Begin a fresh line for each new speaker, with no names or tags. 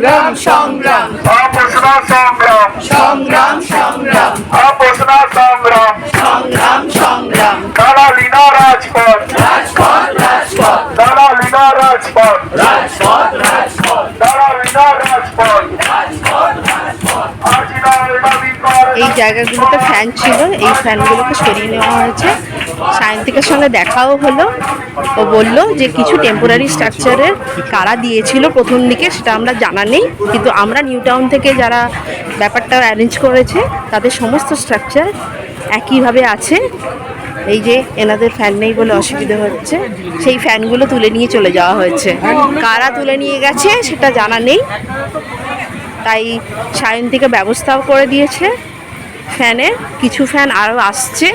সংগ্রাম সংগ্রাম।
অপসনা সংগ্রাম।
সংগ্রাম সংগ্রাম।
অপসনা সংগ্রাম।
সংগ্রাম সংগ্রাম।
দালালি লীনা রাজপথ রাজপথ। রাজপথ। দালালি না রাজপথ। রাজপথ রাজপথ। দালালি না রাজপথ
এই জায়গাগুলোতে ফ্যান ছিল এই ফ্যানগুলোকে সরিয়ে নেওয়া হয়েছে। সায়ন্তিকের সঙ্গে দেখাও হলো। ও বলল যে কিছু টেম্পোরারি স্ট্রাকচারের কারা দিয়েছিল প্রথম দিকে সেটা আমরা জানা নেই। কিন্তু আমরা নিউ টাউন থেকে যারা ব্যাপারটা অ্যারেঞ্জ করেছে, তাদের সমস্ত স্ট্রাকচার একইভাবে আছে। এই যে এনাদের ফ্যান নেই বলে অসুবিধা হচ্ছে। সেই ফ্যানগুলো তুলে নিয়ে চলে যাওয়া হয়েছে। কারা তুলে নিয়ে গেছে সেটা জানা নেই। তাই সায়ন থেকে ব্যবস্থাও করে দিয়েছে। ফ্যানের কিছু ফ্যান আরও আসছে।